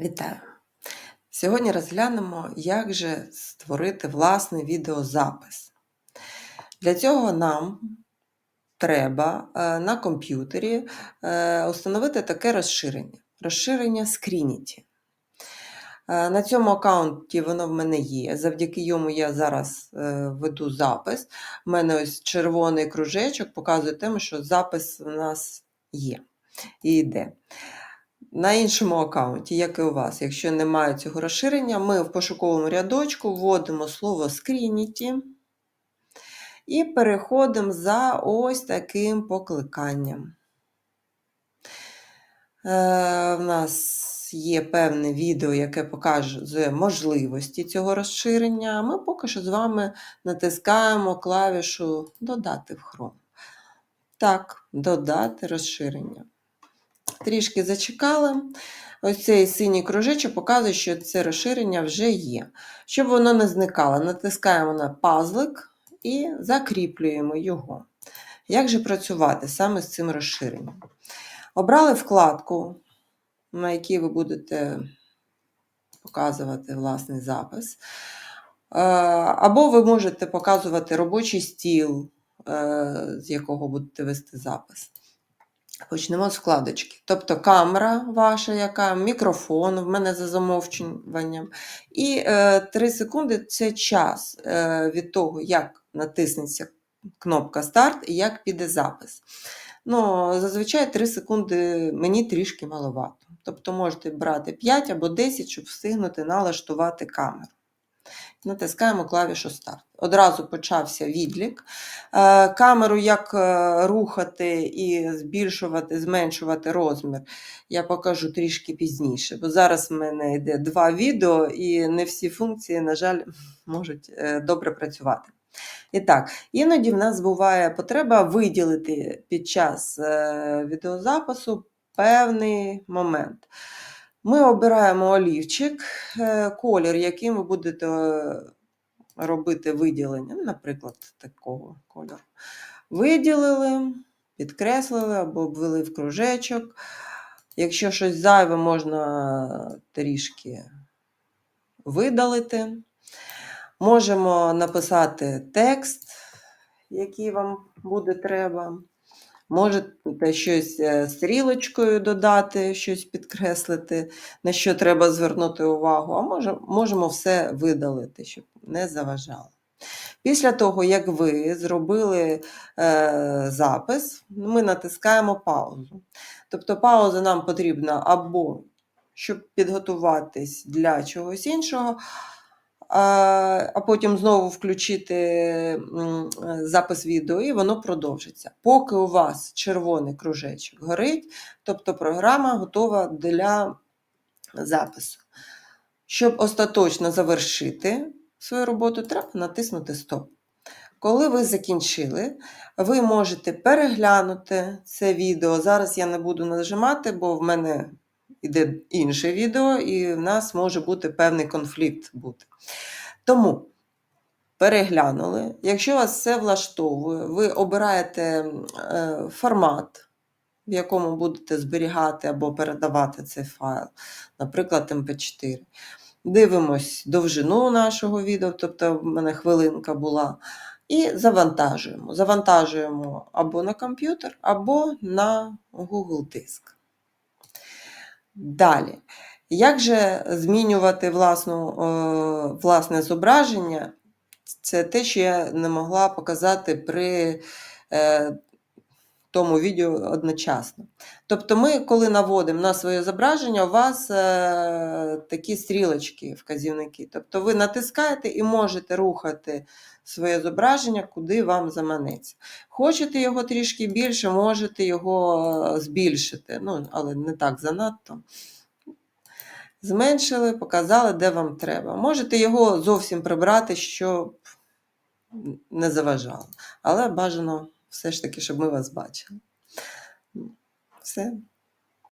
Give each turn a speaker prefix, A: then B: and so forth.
A: Вітаю! Сьогодні розглянемо, як же створити власний відеозапис. Для цього нам треба е, на комп'ютері е, установити таке розширення. Розширення Screenity. Е, На цьому аккаунті воно в мене є. Завдяки йому я зараз веду запис. У мене ось червоний кружечок показує тему, що запис у нас є і йде. На іншому аккаунті, як і у вас, якщо немає цього розширення, ми в пошуковому рядочку вводимо слово Screenity і переходимо за ось таким покликанням. Е, в нас є певне відео, яке показує можливості цього розширення. Ми поки що з вами натискаємо клавішу Додати в Chrome. Так, додати розширення. Трішки зачекали. Ось цей синій кружечок показує, що це розширення вже є. Щоб воно не зникало, натискаємо на пазлик і закріплюємо його. Як же працювати саме з цим розширенням? Обрали вкладку, на якій ви будете показувати власний запис. Е, Або ви можете показувати робочий стіл, е, з якого будете вести запис. Почнемо з вкладочки. Тобто камера ваша, яка, мікрофон в мене за замовчуванням. І е, 3 секунди це час е, від того, як натиснеться кнопка старт і як піде запис. Ну, Зазвичай 3 секунди мені трішки маловато. Тобто можете брати 5 або 10, щоб встигнути налаштувати камеру. Натискаємо клавішу старт. Одразу почався відлік. Е, Камеру як е, рухати і збільшувати, зменшувати розмір, я покажу трішки пізніше, бо зараз в мене йде два відео, і не всі функції, на жаль, можуть е, добре працювати. І так, іноді в нас буває потреба виділити під час відеозапису певний момент. Ми обираємо олівчик, е, колір, яким ви будете е, робити виділення, ну, наприклад, такого кольору. Виділили, підкреслили або обвели в кружечок. Якщо щось зайве, можна трішки видалити. Можемо написати текст, який вам буде треба. Можете щось е, стрілочкою додати, щось підкреслити, на що треба звернути увагу, а може, можемо все видалити, щоб не заважало. Після того, як ви зробили е, запис, ми натискаємо паузу. Тобто пауза нам потрібна або щоб підготуватись для чогось іншого, а потім знову включити запис відео, і воно продовжиться. Поки у вас червоний кружечок горить, тобто програма готова для запису. Щоб остаточно завершити свою роботу, треба натиснути Стоп. Коли ви закінчили, ви можете переглянути це відео. Зараз я не буду нажимати, бо в мене іде інше відео, і в нас може бути певний конфлікт бути. Тому переглянули. Якщо вас все влаштовує, ви обираєте е, формат, в якому будете зберігати або передавати цей файл, наприклад, MP4. Дивимось довжину нашого відео, тобто в мене хвилинка була. І завантажуємо. Завантажуємо або на комп'ютер, або на Google Диск. Далі. Як же змінювати власну, е, власне зображення? Це те, що я не могла показати при е, тому відео одночасно. Тобто, ми, коли наводимо на своє зображення, у вас е, такі стрілочки, вказівники. Тобто ви натискаєте і можете рухати своє зображення, куди вам заманеться. Хочете його трішки більше, можете його збільшити, ну, але не так занадто. Зменшили, показали, де вам треба. Можете його зовсім прибрати, щоб не заважало. Але бажано все ж таки, щоб ми вас бачили. Все.